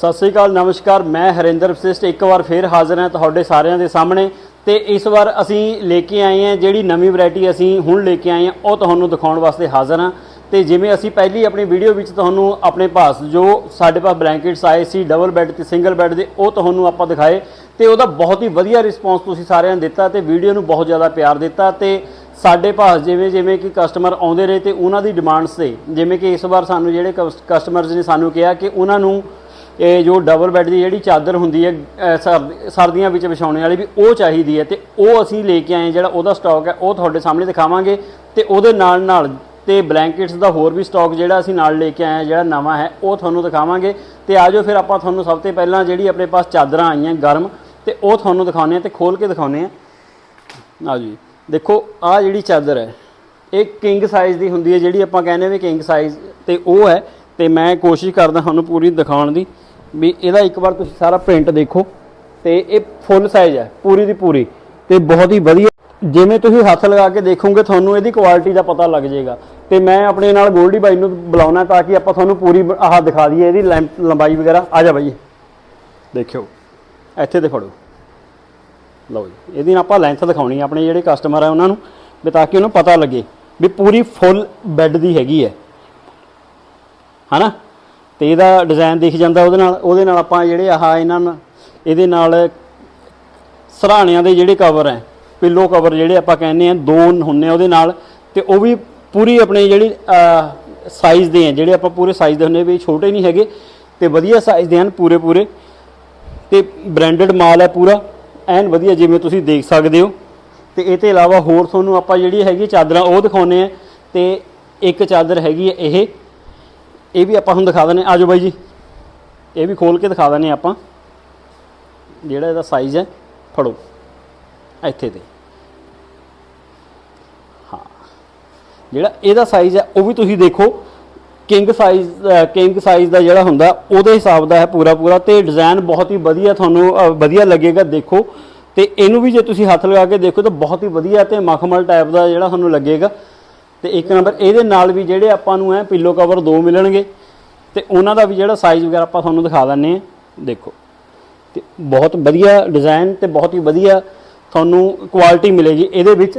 ਸਤਿ ਸ੍ਰੀ ਅਕਾਲ, ਨਮਸਕਾਰ। ਮੈਂ ਹਰਿੰਦਰ ਵਸਿਸ਼ਟ, ਇੱਕ ਵਾਰ ਫੇਰ ਹਾਜ਼ਰ ਹਾਂ ਤੁਹਾਡੇ ਸਾਰਿਆਂ ਦੇ ਸਾਹਮਣੇ। ਤੇ ਇਸ ਵਾਰ ਅਸੀਂ ਲੈ ਕੇ ਆਏ ਹਾਂ ਜਿਹੜੀ ਨਵੀਂ ਵੈਰਾਈਟੀ ਅਸੀਂ ਹੁਣ ਲੈ ਕੇ ਆਏ ਹਾਂ, ਉਹ ਤੁਹਾਨੂੰ ਦਿਖਾਉਣ ਵਾਸਤੇ ਹਾਜ਼ਰ ਹਾਂ। ਤੇ ਜਿਵੇਂ ਅਸੀਂ ਪਹਿਲੀ ਆਪਣੀ ਵੀਡੀਓ ਵਿੱਚ ਤੁਹਾਨੂੰ ਆਪਣੇ ਪਾਸ ਜੋ ਸਾਡੇ ਪਾਸ ਬਲੈਂਕਟਸ ਆਏ ਸੀ, ਡਬਲ ਬੈੱਡ ਤੇ ਸਿੰਗਲ ਬੈੱਡ ਦੇ, ਉਹ ਤੁਹਾਨੂੰ ਆਪਾਂ ਦਿਖਾਏ। ਤੇ ਉਹਦਾ ਬਹੁਤ ਹੀ ਵਧੀਆ ਰਿਸਪੌਂਸ ਤੁਸੀਂ ਸਾਰਿਆਂ ਨੇ ਦਿੱਤਾ ਤੇ ਵੀਡੀਓ ਨੂੰ ਬਹੁਤ ਜ਼ਿਆਦਾ ਪਿਆਰ ਦਿੱਤਾ। ਤੇ ਸਾਡੇ ਪਾਸ ਜਿਵੇਂ ਜਿਵੇਂ ਕਿ ਕਸਟਮਰ ਆਉਂਦੇ ਰਹੇ ਤੇ ਉਹਨਾਂ ਦੀ ਡਿਮਾਂਡਸ ਤੇ, ਜਿਵੇਂ ਕਿ ਇਸ ਵਾਰ ਸਾਨੂੰ ਜਿਹੜੇ ਕਸਟਮਰਸ ਨੇ ਸਾਨੂੰ ਕਿਹਾ ਕਿ ਉਹਨਾਂ ਨੂੰ ਇਹ ਜੋ ਡਬਲ ਬੈੱਡ ਦੀ ਜਿਹੜੀ ਚਾਦਰ ਹੁੰਦੀ ਹੈ, ਅਹ ਸਰਦੀਆਂ ਵਿੱਚ ਵਿਛਾਉਣੇ ਵਾਲੀ ਵੀ ਉਹ ਚਾਹੀਦੀ ਹੈ ਤੇ ਉਹ ਅਸੀਂ ਲੈ ਕੇ ਆਏ ਜਿਹੜਾ ਉਹਦਾ ਸਟਾਕ ਹੈ, ਉਹ ਤੁਹਾਡੇ ਸਾਹਮਣੇ ਦਿਖਾਵਾਂਗੇ ਤੇ ਉਹਦੇ ਨਾਲ ਨਾਲ ਤੇ ਬਲੈਂਕਟਸ ਦਾ ਹੋਰ ਵੀ ਸਟਾਕ ਜਿਹੜਾ ਅਸੀਂ ਨਾਲ ਲੈ ਕੇ ਆਏ ਹਾਂ, ਜਿਹੜਾ ਨਵਾਂ ਹੈ, ਉਹ ਤੁਹਾਨੂੰ ਦਿਖਾਵਾਂਗੇ ਤੇ ਆਜੋ ਫਿਰ ਆਪਾਂ ਤੁਹਾਨੂੰ ਸਭ ਤੋਂ ਪਹਿਲਾਂ ਜਿਹੜੀ ਆਪਣੇ ਪਾਸ ਚਾਦਰਾਂ ਆਈਆਂ ਗਰਮ ਤੇ ਉਹ ਤੁਹਾਨੂੰ ਦਿਖਾਉਂਦੇ ਆ ਤੇ ਖੋਲ ਕੇ ਦਿਖਾਉਂਦੇ ਆ ਆ ਦੇਖੋ ਆ ਜਿਹੜੀ ਚਾਦਰ ਹੈ, ਇਹ ਕਿੰਗ ਸਾਈਜ਼ ਦੀ ਹੁੰਦੀ ਹੈ, ਜਿਹੜੀ ਆਪਾਂ ਕਹਿੰਦੇ ਵੀ ਕਿੰਗ ਸਾਈਜ਼ ਤੇ ਉਹ ਹੈ ਤੇ ਮੈਂ ਕੋਸ਼ਿਸ਼ ਕਰਦਾ ਤੁਹਾਨੂੰ ਪੂਰੀ ਦਿਖਾਉਣ ਦੀ। ਵੀ ਇਹਦਾ ਇੱਕ ਵਾਰ ਤੁਸੀਂ ਸਾਰਾ ਪ੍ਰਿੰਟ ਦੇਖੋ ਤੇ ਇਹ ਫੁੱਲ ਸਾਈਜ਼ ਹੈ, ਪੂਰੀ ਦੀ ਪੂਰੀ ਤੇ ਬਹੁਤ ਹੀ ਵਧੀਆ। ਜਿਵੇਂ ਤੁਸੀਂ ਹੱਥ ਲਗਾ ਕੇ ਦੇਖੋਗੇ, ਤੁਹਾਨੂੰ ਇਹਦੀ ਕੁਆਲਿਟੀ ਦਾ ਪਤਾ ਲੱਗ ਜਾਏਗਾ। ਤੇ ਮੈਂ ਆਪਣੇ ਨਾਲ ਗੋਲਡੀ ਬਾਈ ਨੂੰ ਬੁਲਾਉਣਾ ਤਾਂ ਕਿ ਆਪਾਂ ਤੁਹਾਨੂੰ ਪੂਰੀ ਆਹ ਦਿਖਾ ਦਈਏ ਇਹਦੀ ਲੈਂਥ ਲੰਬਾਈ ਵਗੈਰਾ। ਆ ਜਾ ਬਾਈ। ਦੇਖਿਓ, ਇੱਥੇ ਤੇ ਫੜੋ। ਲਓ ਜੀ, ਇਹਦੀ ਆਪਾਂ ਲੈਂਥ ਦਿਖਾਉਣੀ ਆਪਣੇ ਜਿਹੜੇ ਕਸਟਮਰ ਆ ਉਹਨਾਂ ਨੂੰ, ਵੀ ਤਾਂ ਕਿ ਉਹਨੂੰ ਪਤਾ ਲੱਗੇ ਵੀ ਪੂਰੀ ਫੁੱਲ ਬੈੱਡ ਦੀ ਹੈਗੀ ਹੈ। ਹਨਾ? ਤੇ ਇਹਦਾ ਡਿਜ਼ਾਈਨ ਦਿਖ ਜਾਂਦਾ ਉਹਦੇ ਨਾਲ ਉਹਦੇ ਨਾਲ ਆਪਾਂ ਜਿਹੜੇ ਆਹ ਇਹਨਾਂ ਨਾਲ ਇਹਦੇ ਨਾਲ ਸਰਾਣਿਆਂ ਦੇ ਜਿਹੜੇ ਕਵਰ ਹੈ ਪਿੱਲੋ ਕਵਰ ਜਿਹੜੇ ਆਪਾਂ ਕਹਿੰਦੇ ਆ ਦੋ ਹੁੰਨੇ ਆ ਉਹਦੇ ਨਾਲ, ਤੇ ਉਹ ਵੀ ਪੂਰੀ ਆਪਣੇ ਜਿਹੜੀ ਸਾਈਜ਼ ਦੇ ਆ ਜਿਹੜੇ ਆਪਾਂ ਪੂਰੇ ਸਾਈਜ਼ ਦੇ ਹੁੰਨੇ ਵੀ ਛੋਟੇ ਨਹੀਂ ਹੈਗੇ, ਤੇ ਵਧੀਆ ਸਾਈਜ਼ ਦੇ ਹਨ ਪੂਰੇ ਪੂਰੇ ਤੇ ਬ੍ਰਾਂਡਡ ਮਾਲ ਹੈ ਪੂਰਾ, ਐਨ ਵਧੀਆ ਜਿਵੇਂ ਤੁਸੀਂ ਦੇਖ ਸਕਦੇ ਹੋ। ਤੇ ਇਹ ਤੋਂ ਇਲਾਵਾ ਹੋਰ ਤੁਹਾਨੂੰ ਆਪਾਂ ਜਿਹੜੀ ਹੈਗੀ ਚਾਦਰਾਂ, ਉਹ ਦਿਖਾਉਨੇ ਆ ਤੇ ਇੱਕ ਚਾਦਰ ਹੈਗੀ ਹੈ ਇਹ। ਇਹ ਵੀ ਆਪਾਂ ਹੁਣ ਦਿਖਾ ਦਿੰਦੇ ਆਜੋ ਬਾਈ ਜੀ। ਇਹ ਵੀ ਖੋਲ ਕੇ ਦਿਖਾ ਦਿੰਦੇ ਆਪਾਂ। ਜਿਹੜਾ ਇਹਦਾ ਸਾਈਜ਼ ਹੈ, ਫੜੋ। ਇੱਥੇ ਤੇ। ਹਾਂ। ਜਿਹੜਾ ਇਹਦਾ ਸਾਈਜ਼ ਹੈ, ਉਹ ਵੀ ਤੁਸੀਂ ਦੇਖੋ। ਕਿੰਗ ਸਾਈਜ਼ ਕਿੰਗ ਸਾਈਜ਼ ਦਾ ਜਿਹੜਾ ਹੁੰਦਾ, ਉਹਦੇ ਹਿਸਾਬ ਦਾ ਹੈ ਪੂਰਾ ਪੂਰਾ ਤੇ ਡਿਜ਼ਾਈਨ ਬਹੁਤ ਹੀ ਵਧੀਆ ਤੁਹਾਨੂੰ ਵਧੀਆ ਲੱਗੇਗਾ, ਦੇਖੋ। ਤੇ ਇਹਨੂੰ ਵੀ ਜੇ ਤੁਸੀਂ ਹੱਥ ਲਗਾ ਕੇ ਦੇਖੋ ਤਾਂ ਬਹੁਤ ਹੀ ਵਧੀਆ ਤੇ ਮਖਮਲ ਟਾਈਪ ਦਾ ਜਿਹੜਾ ਤੁਹਾਨੂੰ ਲੱਗੇਗਾ। ਤੇ ਇੱਕ ਨੰਬਰ ਇਹਦੇ ਨਾਲ ਵੀ ਜਿਹੜੇ ਆਪਾਂ ਨੂੰ ਹੈ ਪਿੱਲੋ ਕਵਰ ਦੋ ਮਿਲਣਗੇ ਤੇ ਉਹਨਾਂ ਦਾ ਵੀ ਜਿਹੜਾ ਸਾਈਜ਼ ਵਗੈਰਾ ਆਪਾਂ ਤੁਹਾਨੂੰ ਦਿਖਾ ਦਿੰਨੇ ਆ ਦੇਖੋ। ਤੇ ਬਹੁਤ ਵਧੀਆ ਡਿਜ਼ਾਈਨ ਤੇ ਬਹੁਤ ਹੀ ਵਧੀਆ ਤੁਹਾਨੂੰ ਕੁਆਲਿਟੀ ਮਿਲੇਗੀ ਇਹਦੇ ਵਿੱਚ।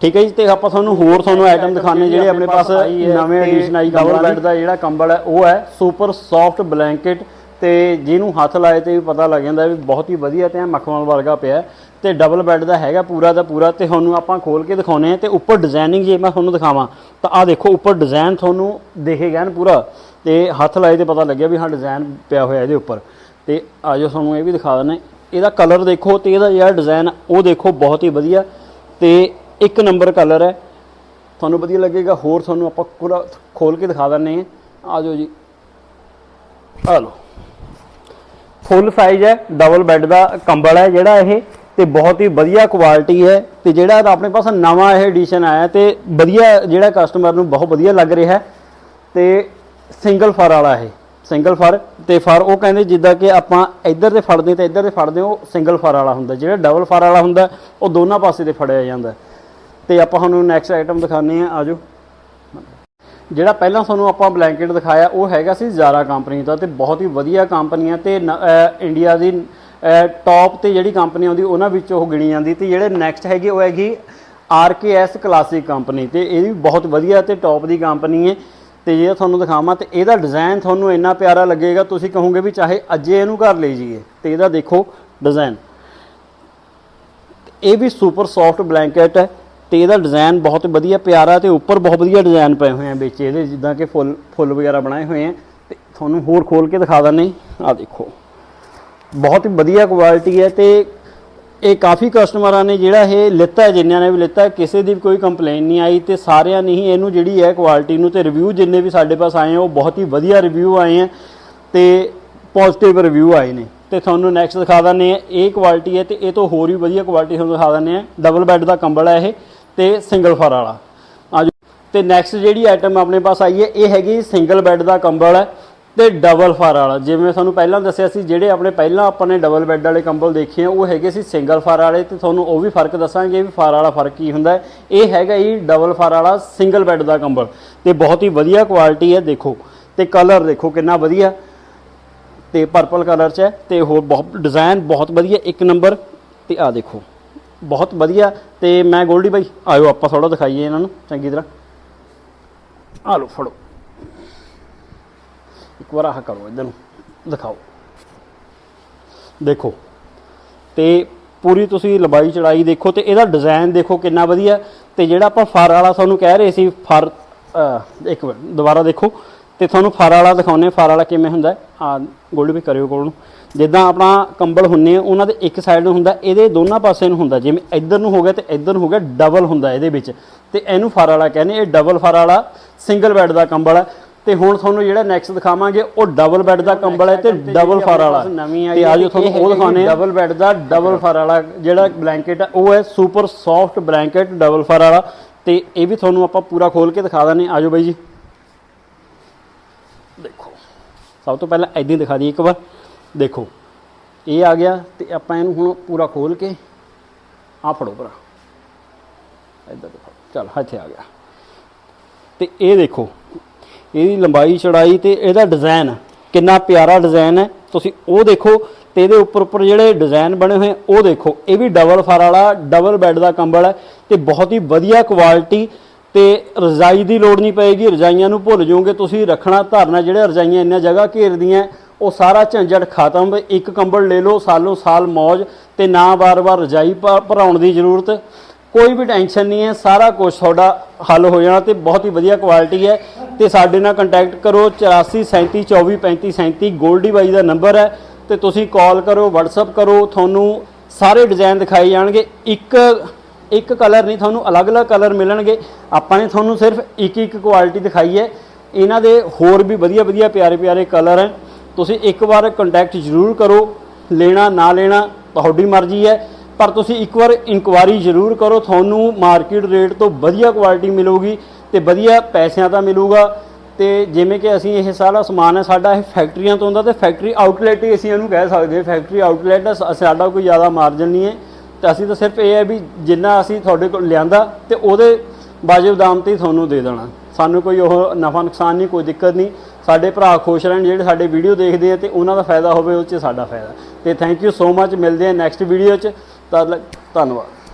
ਠੀਕ ਹੈ ਜੀ ਤੇ ਆਪਾਂ ਤੁਹਾਨੂੰ ਹੋਰ ਤੁਹਾਨੂੰ ਆਈਟਮ ਦਿਖਾਣੇ ਜਿਹੜੇ ਆਪਣੇ ਪਾਸ ਨਵੇਂ ਐਡੀਸ਼ਨ ਆਈ ਡਬਲ ਬੈੱਡ ਦਾ ਜਿਹੜਾ ਕੰਬਲ ਹੈ ਉਹ ਹੈ ਸੁਪਰ ਸੌਫਟ ਬਲੈਂਕਟ ਤੇ ਜਿਹਨੂੰ ਹੱਥ ਲਾਏ ਤੇ ਵੀ ਪਤਾ ਲੱਗ ਜਾਂਦਾ ਵੀ ਬਹੁਤ ਹੀ ਵਧੀਆ ਤੇ ਐਂ ਮਖਮਲ ਵਰਗਾ ਪਿਆ ਤੇ ਡਬਲ ਬੈੱਡ ਦਾ ਹੈਗਾ ਪੂਰਾ ਦਾ ਪੂਰਾ ਤੇ ਤੁਹਾਨੂੰ ਆਪਾਂ ਖੋਲ ਕੇ ਦਿਖਾਉਨੇ ਆ ਤੇ ਉੱਪਰ ਡਿਜ਼ਾਈਨਿੰਗ ਜੇ ਮੈਂ ਤੁਹਾਨੂੰ ਦਿਖਾਵਾਂ, ਤਾਂ ਆਹ ਦੇਖੋ ਉੱਪਰ ਡਿਜ਼ਾਈਨ ਤੁਹਾਨੂੰ ਦਿਖੇਗਾ ਨਾ ਪੂਰਾ ਤੇ ਹੱਥ ਲਾਏ ਤੇ ਪਤਾ ਲੱਗਿਆ ਵੀ ਹਾਂ ਡਿਜ਼ਾਈਨ ਪਿਆ ਹੋਇਆ ਇਹਦੇ ਉੱਪਰ। ਤੇ ਆਜੋ ਤੁਹਾਨੂੰ ਇਹ ਵੀ ਦਿਖਾ ਦਿੰਦੇ ਇਹਦਾ ਕਲਰ ਦੇਖੋ ਤੇ ਇਹਦਾ ਜਿਹੜਾ ਡਿਜ਼ਾਈਨ ਉਹ ਦੇਖੋ ਬਹੁਤ ਹੀ ਵਧੀਆ ਤੇ ਇੱਕ ਨੰਬਰ ਕਲਰ ਹੈ। ਤੁਹਾਨੂੰ ਵਧੀਆ ਲੱਗੇਗਾ, ਹੋਰ ਤੁਹਾਨੂੰ ਆਪਾਂ ਪੂਰਾ ਖੋਲ ਕੇ ਦਿਖਾ ਦਿੰਦੇ ਆ ਆਜੋ ਜੀ। ਆ ਲਓ। ਫੁੱਲ ਸਾਈਜ਼ ਹੈ ਡਬਲ ਬੈੱਡ ਦਾ ਕੰਬਲ ਹੈ ਜਿਹੜਾ ਇਹ। ਤੇ ਬਹੁਤ ਹੀ ਵਧੀਆ ਕੁਆਲਿਟੀ ਹੈ ਤੇ ਜਿਹੜਾ ਇਹਦਾ ਆਪਣੇ ਪਾਸ ਨਵਾਂ ਇਹ ਐਡੀਸ਼ਨ ਆਇਆ ਤੇ ਵਧੀਆ ਜਿਹੜਾ ਕਸਟਮਰ ਨੂੰ ਬਹੁਤ ਵਧੀਆ ਲੱਗ ਰਿਹਾ ਹੈ ਤੇ ਸਿੰਗਲ ਫਰ ਵਾਲਾ ਇਹ ਸਿੰਗਲ ਫਰ ਤੇ ਫਰ ਉਹ ਕਹਿੰਦੇ ਜਿੱਦਾਂ ਕਿ ਆਪਾਂ ਇੱਧਰ ਤੇ ਫੜਦੇ ਤੇ ਇੱਧਰ ਤੇ ਫੜਦੇ ਉਹ ਸਿੰਗਲ ਫਰ ਵਾਲਾ ਹੁੰਦਾ, ਜਿਹੜਾ ਡਬਲ ਫਰ ਵਾਲਾ ਹੁੰਦਾ, ਉਹ ਦੋਨਾਂ ਪਾਸੇ ਤੇ ਫੜਿਆ ਜਾਂਦਾ ਤੇ ਆਪਾਂ ਤੁਹਾਨੂੰ ਨੈਕਸਟ ਆਈਟਮ ਦਿਖਾਉਂਦੇ ਆ ਆਜੋ ਜਿਹੜਾ ਪਹਿਲਾਂ ਤੁਹਾਨੂੰ ਆਪਾਂ ਬਲੈਂਕਟ ਦਿਖਾਇਆ, ਉਹ ਹੈਗਾ ਸੀ ਜ਼ਾਰਾ ਕੰਪਨੀ ਦਾ ਤੇ ਬਹੁਤ ਹੀ ਵਧੀਆ ਕੰਪਨੀ ਹੈ ਤੇ ਨ- ਇੰਡੀਆ ਦੀ ਟੌਪ ਤੇ ਜਿਹੜੀ ਕੰਪਨੀ ਆਉਂਦੀ, ਉਹਨਾਂ ਵਿੱਚ ਉਹ ਗਿਣੀ ਜਾਂਦੀ। ਤੇ ਜਿਹੜੇ ਨੈਕਸਟ ਹੈਗੇ, ਉਹ ਹੈਗੀ ਆਰਕੇਐਸ ਕਲਾਸਿਕ ਕੰਪਨੀ ਤੇ ਇਹ ਵੀ ਬਹੁਤ ਵਧੀਆ ਤੇ ਟੌਪ ਦੀ ਕੰਪਨੀ ਹੈ ਤੇ ਜੇ ਤੁਹਾਨੂੰ ਦਿਖਾਵਾਂ, ਤੇ ਇਹਦਾ ਡਿਜ਼ਾਈਨ ਤੁਹਾਨੂੰ ਇੰਨਾ ਪਿਆਰਾ ਲੱਗੇਗਾ, ਤੁਸੀਂ ਕਹੋਗੇ ਵੀ ਚਾਹੇ ਅੱਜੇ ਇਹਨੂੰ ਘਰ ਲੈ ਜਾਈਏ। ਤੇ ਇਹਦਾ ਦੇਖੋ ਡਿਜ਼ਾਈਨ ਇਹ ਵੀ ਸੁਪਰ ਸੌਫਟ ਬਲੈਂਕਟ ਹੈ। ਤੇ ਇਹਦਾ ਡਿਜ਼ਾਈਨ ਬਹੁਤ ਵਧੀਆ, ਪਿਆਰਾ ਤੇ ਉੱਪਰ ਬਹੁਤ ਵਧੀਆ ਡਿਜ਼ਾਈਨ ਪਏ ਹੋਏ ਆ ਵਿੱਚ। ਇਹਦੇ ਜਿੱਦਾਂ ਕਿ ਫੁੱਲ ਫੁੱਲ ਵਗੈਰਾ ਬਣਾਏ ਹੋਏ ਆ। ਤੇ ਤੁਹਾਨੂੰ ਹੋਰ ਖੋਲ ਕੇ ਦਿਖਾ ਦਿੰਦੇ ਆ ਦੇਖੋ। ਬਹੁਤ ਹੀ ਵਧੀਆ ਕੁਆਲਿਟੀ ਹੈ ਤੇ ਇਹ ਕਾਫੀ ਕਸਟਮਰਾਂ ਨੇ ਜਿਹੜਾ ਇਹ ਲਿੱਤਾ ਹੈ, ਜਿਨ੍ਹਾਂ ਨੇ ਵੀ ਲਿੱਤਾ ਕਿਸੇ ਦੀ ਵੀ ਕੋਈ ਕੰਪਲੇਨ ਨਹੀਂ ਆਈ ਤੇ ਸਾਰਿਆਂ ਨੇ ਹੀ ਇਹਨੂੰ ਜਿਹੜੀ ਹੈ ਕੁਆਲਿਟੀ ਨੂੰ ਤੇ ਰਿਵਿਊ ਜਿੰਨੇ ਵੀ ਸਾਡੇ ਪਾਸ ਆਏ ਉਹ ਬਹੁਤ ਹੀ ਵਧੀਆ ਰਿਵਿਊ ਆਏ ਆ ਤੇ ਪੋਜ਼ਿਟਿਵ ਰਿਵਿਊ ਆਏ ਨੇ। ਤੇ ਤੁਹਾਨੂੰ ਨੈਕਸਟ ਦਿਖਾ ਦਿੰਦੇ ਆ ਇਹ ਕੁਆਲਿਟੀ ਹੈ ਤੇ ਇਹ ਤੋਂ ਹੋਰ ਵੀ ਵਧੀਆ ਕੁਆਲਿਟੀ ਤੁਹਾਨੂੰ ਦਿਖਾ ਦਿੰਦੇ ਆ ਡਬਲ ਬੈੱਡ ਦਾ ਕੰਬਲ ਹੈ ਇਹ ਤੇ ਸਿੰਗਲ ਫਰ ਵਾਲਾ। ਆਜੋ ਤੇ ਨੈਕਸਟ ਜਿਹੜੀ ਆਈਟਮ ਆਪਣੇ ਪਾਸ ਆਈ ਹੈ ਇਹ ਹੈਗੀ ਸਿੰਗਲ ਬੈੱਡ ਦਾ ਕੰਬਲ ਹੈ। ਤੇ ਡਬਲ ਫਾਰ ਵਾਲਾ। ਜਿਵੇਂ ਤੁਹਾਨੂੰ ਪਹਿਲਾਂ ਦੱਸਿਆ ਸੀ, ਜਿਹੜੇ ਆਪਣੇ ਪਹਿਲਾਂ ਆਪਾਂ ਨੇ ਡਬਲ ਬੈੱਡ ਵਾਲੇ ਕੰਬਲ ਦੇਖੇ ਆ, ਉਹ ਹੈਗੇ ਸੀ ਸਿੰਗਲ ਫਾਰ ਵਾਲੇ ਤੇ ਤੁਹਾਨੂੰ ਉਹ ਵੀ ਫ਼ਰਕ ਦੱਸਾਂਗੇ ਵੀ ਫਾਰ ਵਾਲਾ ਫ਼ਰਕ ਕੀ ਹੁੰਦਾ। ਇਹ ਹੈਗਾ ਜੀ ਡਬਲ ਫਾਰ ਵਾਲਾ ਸਿੰਗਲ ਬੈੱਡ ਦਾ ਕੰਬਲ। ਤੇ ਬਹੁਤ ਹੀ ਵਧੀਆ ਕੁਆਲਿਟੀ ਹੈ, ਦੇਖੋ। ਤੇ ਕਲਰ ਦੇਖੋ ਕਿੰਨਾ ਵਧੀਆ। ਤੇ ਪਰਪਲ ਕਲਰ ਚ ਹੈ, ਤੇ ਹੋਰ ਬਹੁਤ ਡਿਜ਼ਾਈਨ ਬਹੁਤ ਵਧੀਆ, ਇੱਕ ਨੰਬਰ ਤੇ ਆ ਦੇਖੋ, ਬਹੁਤ ਵਧੀਆ। ਤੇ ਮੈਂ ਗੋਲਡੀ ਬਾਈ, ਆਇਓ ਆਪਾਂ ਥੋੜਾ ਦਿਖਾਈਏ ਇਹਨਾਂ ਨੂੰ। ਚੰਗੀ ਤਰ੍ਹਾਂ। ਆ ਲਓ, ਫੜੋ। ਇੱਕ ਵਾਰ ਆਹ ਕਰੋ ਇਧਰ ਨੂੰ, ਦਿਖਾਓ। ਦੇਖੋ, ਤੇ ਪੂਰੀ ਤੁਸੀਂ ਲੰਬਾਈ ਚੜਾਈ ਦੇਖੋ ਤੇ ਇਹਦਾ ਡਿਜ਼ਾਈਨ ਦੇਖੋ ਕਿੰਨਾ ਵਧੀਆ ਤੇ ਜਿਹੜਾ ਆਪਾਂ ਫਰ ਵਾਲਾ ਤੁਹਾਨੂੰ ਕਹਿ ਰਹੇ ਸੀ, ਫਰ ਇੱਕ ਮਿੰਟ, ਦੁਬਾਰਾ ਦੇਖੋ। ਤੇ ਤੁਹਾਨੂੰ ਫਰ ਵਾਲਾ ਦਿਖਾਉਨੇ ਫਰ ਵਾਲਾ ਕਿਵੇਂ ਹੁੰਦਾ ਆ ਗੋਲਡ ਵੀ ਕਰਿਓ ਕੋਲ ਨੂੰ। ਜਿੱਦਾਂ ਆਪਣਾ ਕੰਬਲ ਹੁੰਨੇ ਆ, ਉਹਨਾਂ ਦੇ ਇੱਕ ਸਾਈਡ ਨੂੰ ਹੁੰਦਾ, ਇਹਦੇ ਦੋਨਾਂ ਪਾਸੇ ਨੂੰ ਹੁੰਦਾ, ਜਿਵੇਂ ਇੱਧਰ ਨੂੰ ਹੋ ਗਿਆ ਤੇ ਇੱਧਰ ਨੂੰ ਹੋ ਗਿਆ ਡਬਲ ਹੁੰਦਾ ਇਹਦੇ ਵਿੱਚ। ਤੇ ਇਹਨੂੰ ਫਰ ਵਾਲਾ ਕਹਿੰਦੇ, ਇਹ ਡਬਲ ਫਰ ਵਾਲਾ ਸਿੰਗਲ ਬੈੱਡ ਦਾ ਕੰਬਲ ਹੈ। ਤੇ ਹੁਣ ਤੁਹਾਨੂੰ ਜਿਹੜਾ ਨੈਕਸਟ ਦਿਖਾਵਾਂਗੇ ਉਹ ਡਬਲ ਬੈੱਡ ਦਾ ਕੰਬਲ ਹੈ ਤੇ ਡਬਲ ਫਰ ਵਾਲਾ। ਨਵੀਂ ਆਈ ਤੇ ਆਜੋ ਤੁਹਾਨੂੰ ਉਹ ਦਿਖਾਉਣੇ ਆ ਡਬਲ ਬੈੱਡ ਦਾ ਡਬਲ ਫਰ ਵਾਲਾ ਜਿਹੜਾ ਬਲੈਂਕਟ ਹੈ ਉਹ ਹੈ super soft blanket double fur ਵਾਲਾ। ਤੇ ਇਹ ਵੀ ਤੁਹਾਨੂੰ ਆਪਾਂ ਪੂਰਾ ਖੋਲ ਕੇ ਦਿਖਾ ਦਿੰਦੇ ਆਜੋ ਬਾਈ ਜੀ। ਦੇਖੋ ਸਭ ਤੋਂ ਪਹਿਲਾਂ ਐਦਾਂ ਹੀ ਦਿਖਾ ਦਈਏ ਇੱਕ ਵਾਰ। ਦੇਖੋ ਇਹ ਆ ਗਿਆ ਤੇ ਆਪਾਂ ਇਹਨੂੰ ਹੁਣ ਪੂਰਾ ਖੋਲ ਕੇ ਆ ਫੜੋ ਭਰਾ। ਇੱਧਰ ਦੇਖੋ ਚਲ ਇੱਥੇ ਆ ਗਿਆ। ਤੇ ਇਹ ਦੇਖੋ ਇਹਦੀ ਲੰਬਾਈ, ਚੜਾਈ ਤੇ ਇਹਦਾ ਡਿਜ਼ਾਈਨ ਕਿੰਨਾ ਪਿਆਰਾ ਡਿਜ਼ਾਈਨ ਹੈ ਤੁਸੀਂ ਉਹ ਦੇਖੋ ਤੇ ਇਹਦੇ ਉੱਪਰ ਉੱਪਰ ਜਿਹੜੇ ਡਿਜ਼ਾਈਨ ਬਣੇ ਹੋਏ ਉਹ ਦੇਖੋ। ਇਹ ਵੀ ਡਬਲ ਫਰ ਵਾਲਾ ਡਬਲ ਬੈੱਡ ਦਾ ਕੰਬਲ ਹੈ ਤੇ ਬਹੁਤ ਹੀ ਵਧੀਆ ਕੁਆਲਿਟੀ ਤੇ ਰਜ਼ਾਈ ਦੀ ਲੋੜ ਨਹੀਂ ਪਏਗੀ। ਰਜ਼ਾਈਆਂ ਨੂੰ ਭੁੱਲ ਜਾਓਗੇ ਤੁਸੀਂ। ਰੱਖਣਾ, ਧਰਨਾ ਜਿਹੜੇ ਰਜ਼ਾਈਆਂ ਇੰਨੀਆਂ ਜਗ੍ਹਾ ਘੇਰਦੀਆਂ, ਉਹ ਸਾਰਾ ਝੰਜਟ ਖਤਮ। ਇੱਕ ਕੰਬਲ ਲੈ ਲਓ, ਸਾਲੋ ਸਾਲ ਮੌਜ ਤੇ ਨਾ ਵਾਰ-ਵਾਰ ਰਜ਼ਾਈ ਭ- ਭਰਾਉਣ ਦੀ ਜ਼ਰੂਰਤ। ਕੋਈ ਵੀ ਟੈਨਸ਼ਨ ਨਹੀਂ ਹੈ, ਸਾਰਾ ਕੁਝ ਤੁਹਾਡਾ ਹੱਲ ਹੋ ਜਾਣਾ ਤੇ ਬਹੁਤ ਹੀ ਵਧੀਆ ਕੁਆਲਿਟੀ ਹੈ ਤੇ ਸਾਡੇ ਨਾਲ ਕੰਟੈਕਟ ਕਰੋ 8437243537 ਗੋਲਡੀ ਬਾਈ ਦਾ ਨੰਬਰ ਹੈ ਤੇ ਤੁਸੀਂ ਕਾਲ ਕਰੋ, WhatsApp ਕਰੋ, ਤੁਹਾਨੂੰ ਸਾਰੇ ਡਿਜ਼ਾਈਨ ਦਿਖਾਏ ਜਾਣਗੇ। ਇੱਕ ਇੱਕ ਕਲਰ ਨਹੀਂ, ਤੁਹਾਨੂੰ ਅਲੱਗ-ਅਲੱਗ ਕਲਰ ਮਿਲਣਗੇ। ਆਪਾਂ ਨੇ ਤੁਹਾਨੂੰ ਸਿਰਫ ਇੱਕ ਇੱਕ ਕੁਆਲਿਟੀ ਦਿਖਾਈ ਹੈ। ਇਹਨਾਂ ਦੇ ਹੋਰ ਵੀ ਵਧੀਆ-ਵਧੀਆ, ਪਿਆਰੇ-ਪਿਆਰੇ ਕਲਰ ਹੈ। ਤੁਸੀਂ ਇੱਕ ਵਾਰ ਕੰਟੈਕਟ ਜ਼ਰੂਰ ਕਰੋ। ਲੈਣਾ, ਨਾ ਲੈਣਾ, ਤੁਹਾਡੀ ਮਰਜ਼ੀ ਹੈ। ਪਰ ਤੁਸੀਂ ਇੱਕ ਵਾਰ ਇਨਕੁਆਰੀ ਜ਼ਰੂਰ ਕਰੋ, ਤੁਹਾਨੂੰ ਮਾਰਕੀਟ ਰੇਟ ਤੋਂ ਵਧੀਆ ਕੁਆਲਿਟੀ ਮਿਲੂਗੀ ਤੇ ਵਧੀਆ ਪੈਸਿਆਂ ਦਾ ਮਿਲੂਗਾ। ਤੇ ਜਿਵੇਂ ਕਿ ਅਸੀਂ ਇਹ ਸਾਰਾ ਸਮਾਨ ਹੈ, ਸਾਡਾ ਇਹ ਫੈਕਟਰੀਆਂ ਤੋਂ ਹੁੰਦਾ ਤੇ ਫੈਕਟਰੀ ਆਊਟਲੈਟ ਹੀ ਅਸੀਂ ਇਹਨੂੰ ਕਹਿ ਸਕਦੇ ਹਾਂ। ਫੈਕਟਰੀ ਆਊਟਲੈਟ ਸਾਡਾ ਕੋਈ ਜ਼ਿਆਦਾ ਮਾਰਜਨ ਨਹੀਂ ਹੈ। ਤੇ ਅਸੀਂ ਤਾਂ ਸਿਰਫ ਇਹ ਹੈ ਵੀ ਜਿੰਨਾ ਅਸੀਂ ਤੁਹਾਡੇ ਕੋਲ ਲਿਆਂਦਾ ਤੇ ਉਹਦੇ ਵਾਜਬ ਦਾਮ ਤੇ ਹੀ ਤੁਹਾਨੂੰ ਦੇ ਦੇਣਾ। ਸਾਨੂੰ ਕੋਈ ਉਹ ਨਫਾ ਨੁਕਸਾਨ ਨਹੀਂ, ਕੋਈ ਦਿੱਕਤ ਨਹੀਂ। ਸਾਡੇ ਭਰਾ ਖੁਸ਼ ਰਹਿਣ, ਜਿਹੜੇ ਸਾਡੇ ਵੀਡੀਓ ਦੇਖਦੇ ਆ ਤੇ ਉਹਨਾਂ ਦਾ ਫਾਇਦਾ ਹੋਵੇ, ਉਹ 'ਚ ਸਾਡਾ ਫਾਇਦਾ। ਤੇ ਥੈਂਕ ਯੂ ਸੋ ਮੱਚ ਮਿਲਦੇ ਆ ਨੈਕਸਟ ਵੀਡੀਓ 'ਚ। ਤਾਂ ਤੱਕ ਧੰਨਵਾਦ।